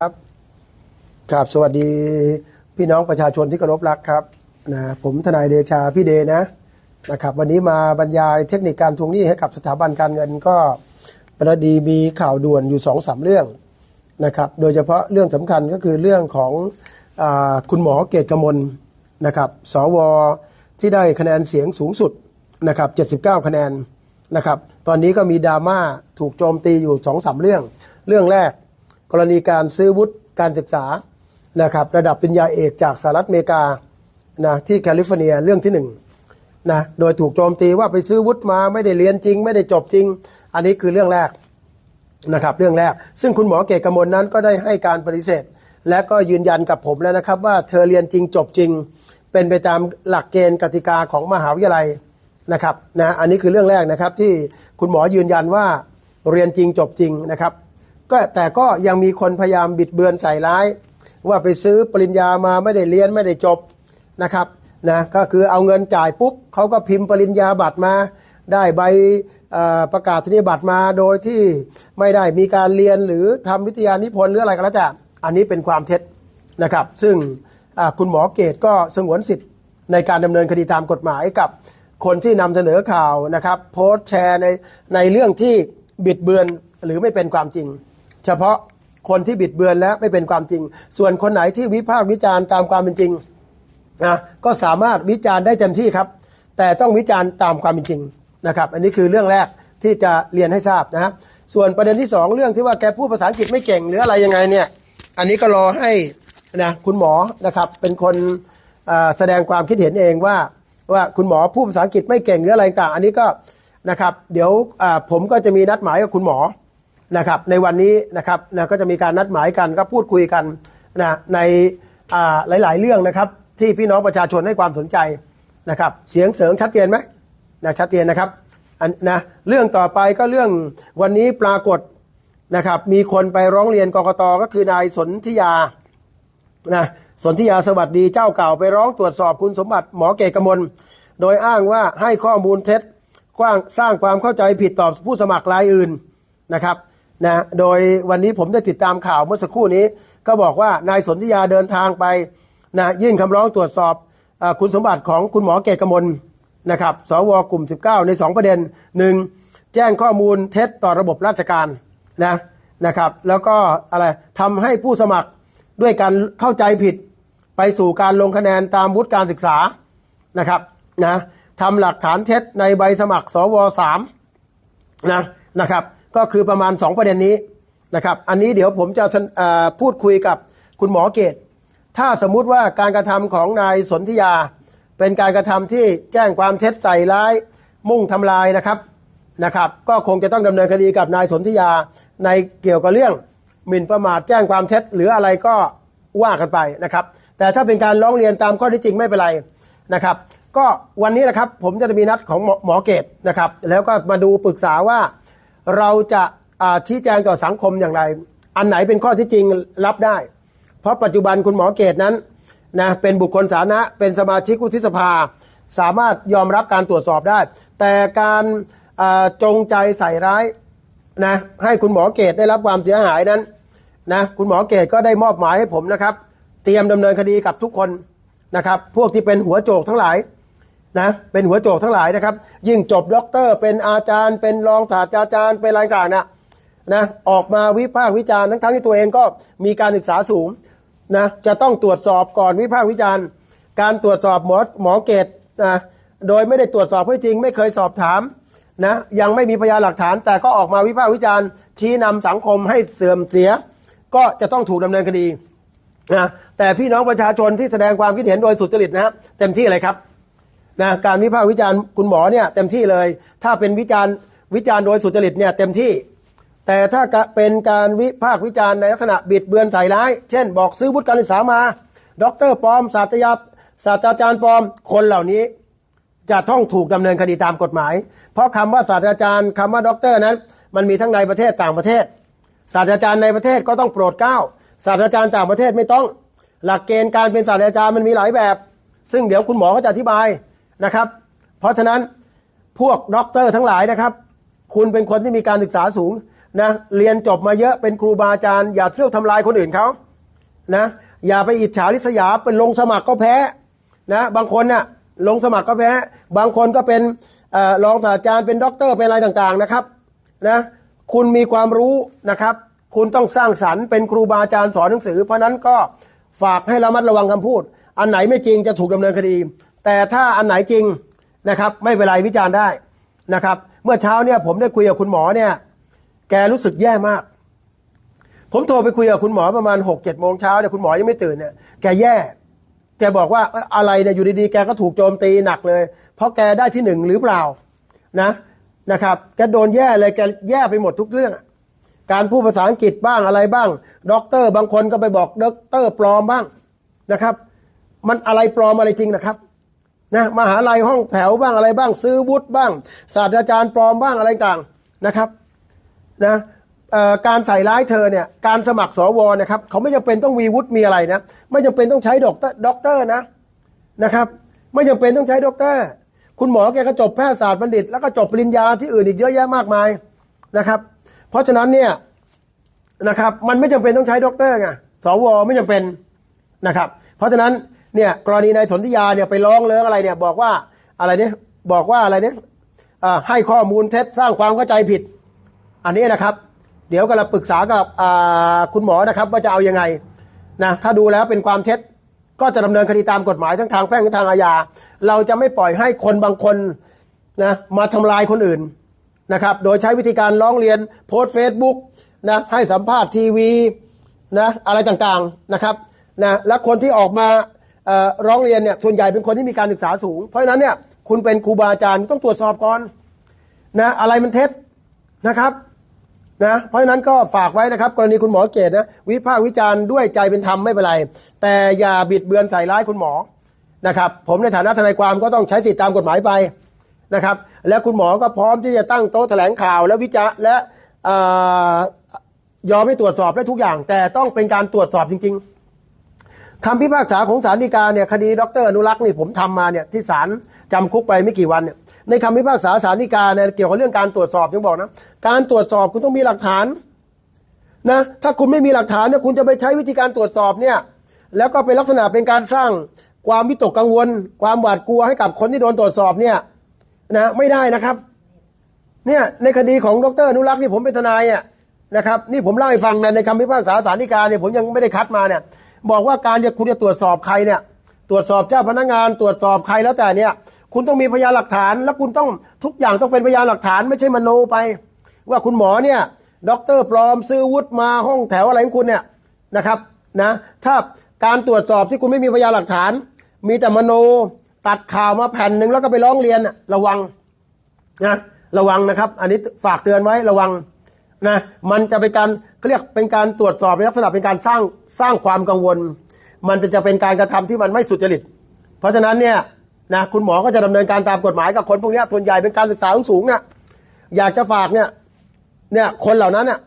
ครับครับสวัสดีพี่น้องประชาชนที่เคารพรักครับนะผมทนายเดชาพี่เดนะนะครับ วันนี้มาบรรยายเทคนิคการทวงหนี้ให้กับสถาบันการเงินก็ประดีมีข่าวด่วนอยู่สองสามเรื่องนะครับ โดยเฉพาะเรื่องสำคัญก็คือเรื่องของอคุณหมอเกตกมลนะครับ สวที่ได้คะแนนเสียงสูงสุดนะครับ 79 คะแนน นะครับ ตอนนี้ก็มีดราม่าถูกโจมตีอยู่สองสามเรื่อง เรื่องแรก กรณีการซื้อวุฒิการศึกษานะครับระดับปริญญาเอกจากสหรัฐอเมริกานะที่แคลิฟอร์เนียเรื่องที่หนึ่งนะโดยถูกโจมตีว่าไปซื้อวุฒิมาไม่ได้เรียนจริง ไม่ได้จบจริง อันนี้คือเรื่องแรกนะครับเรื่องแรก ซึ่งคุณหมอเกตกมลนั้นก็ได้ให้การปฏิเสธ และก็ยืนยันกับผมแล้วนะครับว่าเธอเรียนจริงจบจริง เป็นไปตามหลักเกณฑ์กติกาของมหาวิทยาลัย นะครับนะอันนี้คือเรื่องแรกนะครับที่คุณหมอยืนยันว่าเรียนจริงจบจริงนะครับ ก็แต่ก็ยังมีคนพยายามบิดเบือนใส่ร้าย ว่าไปซื้อปริญญามาไม่ได้เรียนไม่ได้จบนะครับนะก็คือเอาเงินจ่ายปุ๊บเขาก็พิมพ์ปริญญาบัตรมา ได้ใบประกาศนียบัตรมาโดยที่ไม่ได้มีการเรียนหรือทำวิทยานิพนธ์หรืออะไรก็แล้วแต่อันนี้เป็นความเท็จนะครับ ซึ่งคุณหมอเกตก็สงวนสิทธิ์ในการดำเนินคดีตามกฎหมายกับ คนที่นำเสนอข่าวนะครับ โพสต์แชร์ในในเรื่องที่บิดเบือนหรือไม่เป็นความจริง เฉพาะคนที่บิดเบือนและไม่เป็นความจริง ส่วนคนไหนที่วิพากษ์วิจารณ์ตามความเป็นจริงนะก็สามารถวิจารณ์ได้เต็มที่ครับ แต่ต้องวิจารณ์ตามความเป็นจริงนะครับ อันนี้คือเรื่องแรกที่จะเรียนให้ทราบนะส่วนประเด็นที่สองเรื่องที่ว่าแกพูดภาษาอังกฤษไม่เก่งหรืออะไรยังไงเนี่ยอันนี้ก็รอให้นะคุณหมอนะครับเป็นคนแสดงความคิดเห็นเองว่า ว่าคุณหมอพูดภาษาอังกฤษไม่เก่งหรืออะไรต่างอันนี้ก็นะครับ เดี๋ยวผมก็จะมีนัดหมายกับคุณหมอนะครับ ในวันนี้นะครับนะก็จะมีการนัดหมายกันก็พูดคุยกันนะในหลาย ๆ เรื่องนะครับ ที่พี่น้องประชาชนให้ความสนใจนะครับ เสียงเสริงชัดเจนไหมนะชัดเจนนะครับอันนะเรื่องต่อไปก็เรื่องวันนี้ปรากฏนะครับ มีคนไปร้องเรียนกรกตก็คือนายสนธิยานะ สนธิยาสวัสดีเจ้าเก่าไปร้องตรวจสอบคุณสมบัติหมอเกกมล โดยอ้างว่าให้ข้อมูลเท็จกว้างสร้างความเข้าใจผิดต่อผู้สมัครรายอื่นนะครับนะโดยวันนี้ผมได้ติดตามข่าวเมื่อสักครู่นี้ ก็บอกว่านายสนธิยาเดินทางไปนะยื่นคำร้องตรวจสอบอคุณสมบัติของคุณหมอเกกมลนะครับสวกลุ่ม 19 ใน 2 ประเด็น 1. แจ้งข้อมูลเท็จต่อระบบราชการนะนะครับแล้วก็อะไรทำให้ผู้สมัคร ด้วยการเข้าใจผิดไปสู่การลงคะแนนตามวุฒิการศึกษานะครับนะทำหลักฐานเท็จในใบสมัครสวสามนะนะครับ ก็คือประมาณ 2 ประเด็นนี้นะครับอันนี้เดี๋ยวผมจะพูดคุยกับคุณหมอเกต ถ้าสมมุติว่าการกระทำของนายสนธิยา เป็นการกระทำที่แจ้งความเท็จใส่ร้ายมุ่งทำลายนะครับนะครับ ก็คงจะต้องดำเนินคดีกับนายสนธิยาในเกี่ยวกับเรื่อง หมิ่นประมาทแจ้งความเท็จหรืออะไรก็ว่ากันไปนะครับ แต่ถ้าเป็นการร้องเรียนตามข้อที่จริงไม่เป็นไรนะครับ ก็วันนี้นะครับผมจะมีนัดของหมอหมอเกตนะครับ แล้วก็มาดูปรึกษาว่าเราจะอ่าชี้แจงต่อสังคมอย่างไร อันไหนเป็นข้อที่จริงรับได้ เพราะปัจจุบันคุณหมอเกตนั้นนะเป็นบุคคลสาธารณะเป็นสมาชิกวุฒิสภา สามารถยอมรับการตรวจสอบได้ แต่การอ่าจงใจใส่ร้ายนะให้คุณหมอเกตได้รับความเสียหายนั้น นะคุณหมอเกตก็ได้มอบหมายให้ผมนะครับ เตรียมดำเนินคดีกับทุกคนนะครับ พวกที่เป็นหัวโจกทั้งหลายนะเป็นหัวโจกทั้งหลายนะครับ ยิ่งจบด็อกเตอร์ เป็นอาจารย์ เป็นรองศาสตราจารย์เป็นอะไรต่างๆนะนะออกมาวิพากษ์วิจารณ์ทั้งทั้งที่ตัวเองก็มีการศึกษาสูงนะจะต้องตรวจสอบก่อนวิพากษ์วิจารณ์ การตรวจสอบหมอหมอเกตนะโดยไม่ได้ตรวจสอบข้จริง ไม่เคยสอบถามนะยังไม่มีพยานหลักฐาน แต่ก็ออกมาวิพากษ์วิจารณ์ชี้นำสังคมให้เสื่อมเสีย ก็จะต้องถูกดำเนินคดีนะแต่พี่น้องประชาชนที่แสดงความคิดเห็นโดยสุจริตนะครับเต็มที่เลยครับนะการวิพากษ์วิจารณ์คุณหมอเนี่ยเต็มที่เลย ถ้าเป็นวิจารณ์วิจารณ์โดยสุจริตเนี่ยเต็มที่ แต่ถ้าเป็นการวิพากษ์วิจารณ์ในลักษณะบิดเบือนใส่ร้าย เช่น บอกซื้อวุฒิการศึกษามาด็อกเตอร์ปลอมศาสตราศาสตราจารย์ปลอมคนเหล่านี้ จะต้องถูกดำเนินคดีตามกฎหมาย เพราะคำว่าศาสตราจารย์คำว่าด็อกเตอร์นั้น มันมีทั้งในประเทศต่างประเทศ ศาสตราจารย์ในประเทศก็ต้องโปรดเกล้าศาสตราจารย์ต่างประเทศไม่ต้อง หลักเกณฑ์การเป็นศาสตราจารย์มันมีหลายแบบ ซึ่งเดี๋ยวคุณหมอก็จะอธิบายนะครับ เพราะฉะนั้นพวกด็อกเตอร์ทั้งหลายนะครับ คุณเป็นคนที่มีการศึกษาสูงนะเรียนจบมาเยอะเป็นครูบาอาจารย์ อย่าเที่ยวทำลายคนอื่นเขานะอย่าไปอิจฉาริษยาเป็นลงสมัครก็แพ้นะบางคนน่ะลงสมัครก็แพ้ บางคนก็เป็นเออรองศาสตราจารย์เป็นด็อกเตอร์เป็นอะไรต่างๆนะครับนะ คุณมีความรู้นะครับ คุณต้องสร้างสรรค์เป็นครูบาอาจารย์สอนหนังสือ เพราะนั้นก็ฝากให้ระมัดระวังคำพูด อันไหนไม่จริงจะถูกดำเนินคดี แต่ถ้าอันไหนจริงนะครับ ไม่เป็นไรวิจารณ์ได้นะครับ เมื่อเช้าเนี่ยผมได้คุยกับคุณหมอเนี่ย แกรู้สึกแย่มาก ผมโทรไปคุยกับคุณหมอประมาณหกเจ็ดโมงเช้าเนี่ยคุณหมอยังไม่ตื่นเนี่ยแกแย่แกบอกว่าอะไรเนี่ยอยู่ดีๆ แกก็ถูกโจมตีหนักเลย เพราะแกได้ที่หนึ่งหรือเปล่านะ นะครับแกโดนแย่เลยแกแย่ไปหมดทุกเรื่อง การพูดภาษาอังกฤษบ้างอะไรบ้างด็อกเตอร์บางคนก็ไปบอกด็อกเตอร์ปลอมบ้างนะครับ มันอะไรปลอมอะไรจริงนะครับนะมหาลัยห้องแถวบ้างอะไรบ้าง ซื้อวุฒิบ้าง ศาสตราจารย์ปลอมบ้างอะไรต่างนะครับนะการใส่ร้ายเธอเนี่ยการสมัครสวนะครับเขาไม่จำเป็นต้องมีวุฒิมีอะไรนะไม่จำเป็นต้องใช้ดอกเตอร์ด็อกเตอร์นะนะครับ ไม่จำเป็นต้องใช้ด็อกเตอร์ คุณหมอแกก็จบแพทยศาสตร์บัณฑิต แล้วก็จบปริญญาที่อื่นอีกเยอะแยะมากมายนะครับ เพราะฉะนั้นเนี่ยนะครับ มันไม่จำเป็นต้องใช้ด็อกเตอร์ไงสวไม่จำเป็นนะครับ เพราะฉะนั้นเนี่ยกรณีนายสนธิยาเนี่ยไปร้องเรื่องอะไรเนี่ยบอกว่าอะไรเนี่ยบอกว่าอะไรเนี่ยให้ข้อมูลเท็จสร้างความเข้าใจผิด อันนี้นะครับ เดี๋ยวก็เราปรึกษากับคุณหมอนะครับ ว่าจะเอายังไงนะถ้าดูแล้วเป็นความเท็จ ก็จะดำเนินคดีตามกฎหมายทั้งทางแพ่งและทางอาญา เราจะไม่ปล่อยให้คนบางคนนะมาทำลายคนอื่นนะครับ โดยใช้วิธีการร้องเรียนโพสเฟซบุ๊กนะให้สัมภาษณ์ทีวีนะอะไรต่างๆนะครับนะและคนที่ออกมาร้องเรียนเนี่ยส่วนใหญ่เป็นคนที่มีการศึกษาสูง เพราะฉะนั้นเนี่ยคุณเป็นครูบาอาจารย์ต้องตรวจสอบก่อนนะอะไรมันเท็จนะครับ นะเพราะฉะนั้นก็ฝากไว้นะครับ กรณีคุณหมอเกตนะวิพากษ์วิจารณ์ด้วยใจเป็นธรรมไม่เป็นไร แต่อย่าบิดเบือนใส่ร้ายคุณหมอนะครับ ผมในฐานะทนายความก็ต้องใช้สิทธิตามกฎหมายไปนะครับ และคุณหมอก็พร้อมที่จะตั้งโต๊ะแถลงข่าวและวิจารณ์และอยอมให้ตรวจสอบได้ทุกอย่าง แต่ต้องเป็นการตรวจสอบจริง ๆ คำพิพากษาของศาลฎีกาเนี่ยคดีดรอนุรักษ์นี่ผมทำมาเนี่ยที่ศาลจำคุกไปไม่กี่วันเนี่ยในคำพิพากษาศาลฎีกาเนี่ยเกี่ยวกับเรื่องการตรวจสอบยังบอกนะการตรวจสอบคุณต้องมีหลักฐานนะถ้าคุณไม่มีหลักฐานเนี่ยคุณจะไปใช้วิธีการตรวจสอบเนี่ยแล้วก็เป็นลักษณะเป็นการสร้างความวิตกกังวล ความหวาดกลัวให้กับคนที่โดนตรวจสอบเนี่ยนะไม่ได้นะครับเนี่ยในคดีของดรอนุรักษ์นี่ผมเป็นทนายอะ นะครับนี่ผมเล่าให้ฟังนะในคำพิพากษาศาลฎีกาเนี่ยผมยังไม่ได้คัดมาเนี่ยบอกว่าการจะคุณจะตรวจสอบใครเนี่ยตรวจสอบเจ้าพนักงานตรวจสอบใครแล้วแต่เนี่ย คุณต้องมีพยานหลักฐาน และคุณต้องทุกอย่างต้องเป็นพยานหลักฐาน ไม่ใช่มโนไป ว่าคุณหมอเนี่ยด็อกเตอร์ปลอมซื้อวุฒิมาห้องแถวอะไรของคุณเนี่ยนะครับนะถ้าการตรวจสอบที่คุณไม่มีพยานหลักฐาน มีแต่มโนตัดข่าวมาแผ่นหนึ่งแล้วก็ไปร้องเรียนระวังนะระวังนะครับ อันนี้ฝากเตือนไว้ระวัง นะมันจะเป็นการเขาเรียกเป็นการตรวจสอบในลักษณะเป็นการสร้างสร้างความกังวล มันจะเป็นการกระทำที่มันไม่สุจริต เพราะฉะนั้นเนี่ยนะคุณหมอก็จะดำเนินการตามกฎหมายกับคนพวกนี้ส่วนใหญ่เป็นการศึกษาสูงเนี่ยอยากจะฝากเนี่ยเนี่ยคนเหล่านั้นน่ะ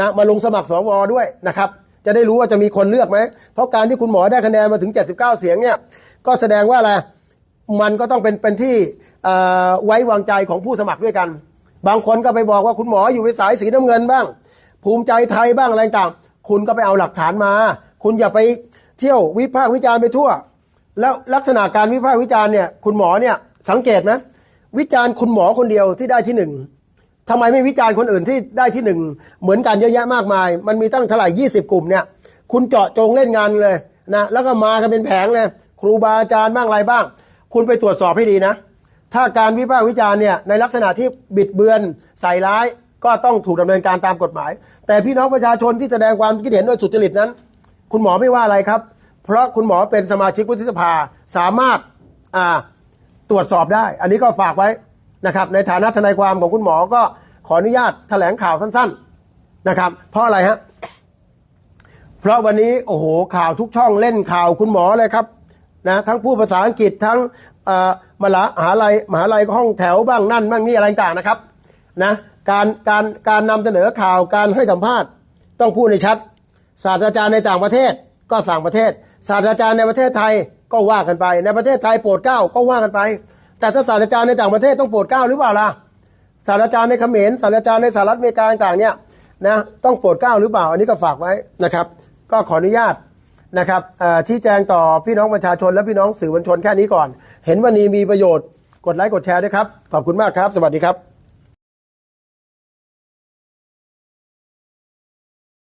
นะมาลงสมัครสวด้วยนะครับ จะได้รู้ว่าจะมีคนเลือกไหมเพราะการที่คุณหมอได้คะแนนมาถึง 79 เสียงเนี่ยก็แสดงว่าอะไรมันก็ต้องเป็นเป็นที่ไว้วางใจของผู้สมัครด้วยกัน บางคนก็ไปบอกว่าคุณหมออยู่ในสายสีน้ำเงินบ้าง ภูมิใจไทยบ้างอะไรต่างคุณก็ไปเอาหลักฐานมา คุณอย่าไปเที่ยววิพากษ์วิจารณ์ไปทั่ว แล้วลักษณะการวิพากษ์วิจารณ์เนี่ยคุณหมอเนี่ยสังเกตไหมวิจารณ์คุณหมอคนเดียวที่ได้ที่หนึ่งทำไมไม่วิจารณ์คนอื่นที่ได้ที่หนึ่งเหมือนกันเยอะแยะมากมาย มันมีตั้งเท่าไหร่ยี่สิบกลุ่มเนี่ย คุณเจาะจงเล่นงานเลยนะแล้วก็มากันเป็นแผงเลยครูบาอาจารย์บ้างอะไรบ้าง คุณไปตรวจสอบให้ดีนะ ถ้าการวิพากษ์วิจารณ์เนี่ยในลักษณะที่บิดเบือนใส่ร้ายก็ต้องถูกดำเนินการตามกฎหมาย แต่พี่น้องประชาชนที่แสดงความคิดเห็นโดยสุจริตนั้น คุณหมอไม่ว่าอะไรครับ เพราะคุณหมอเป็นสมาชิกวุฒิสภาสามารถตรวจสอบได้ อันนี้ก็ฝากไว้นะครับในฐานะทนายความของคุณหมอก็ขออนุญาตแถลงข่าวสั้นๆนะครับ เพราะอะไรฮะเพราะวันนี้โอ้โหข่าวทุกช่องเล่นข่าวคุณหมอเลยครับนะทั้งผู้ภาษาอังกฤษทั้ง มหามหาลัยมหาลัยห้องแถวบ้างนั่นบ้างนี่อะไรต่างนะครับนะการการการนำเสนอข่าวการให้สัมภาษณ์ ต้องพูดในชัด ศาสตราจารย์ในต่างประเทศก็สั่งประเทศ ศาสตราจารย์ในประเทศไทยก็ว่ากันไป ในประเทศไทยโปรดเก้าก็ว่ากันไป แต่ถ้าศาสตราจารย์ในต่างประเทศต้องโปรดเก้าหรือเปล่าล่ะศาสตราจารย์ในเขมรศาสตราจารย์ในสหรัฐอเมริกาต่างเนี่ยนะต้องโปรดเก้าหรือเปล่าอันนี้ก็ฝากไว้นะครับ ก็ขออนุญาต นะครับเอ่อชี้แจงต่อพี่น้องประชาชนและพี่น้องสื่อมวลชนแค่นี้ก่อน เห็นวันนี้มีประโยชน์ กดไลค์กดแชร์ด้วยครับ ขอบคุณมากครับ สวัสดีครับ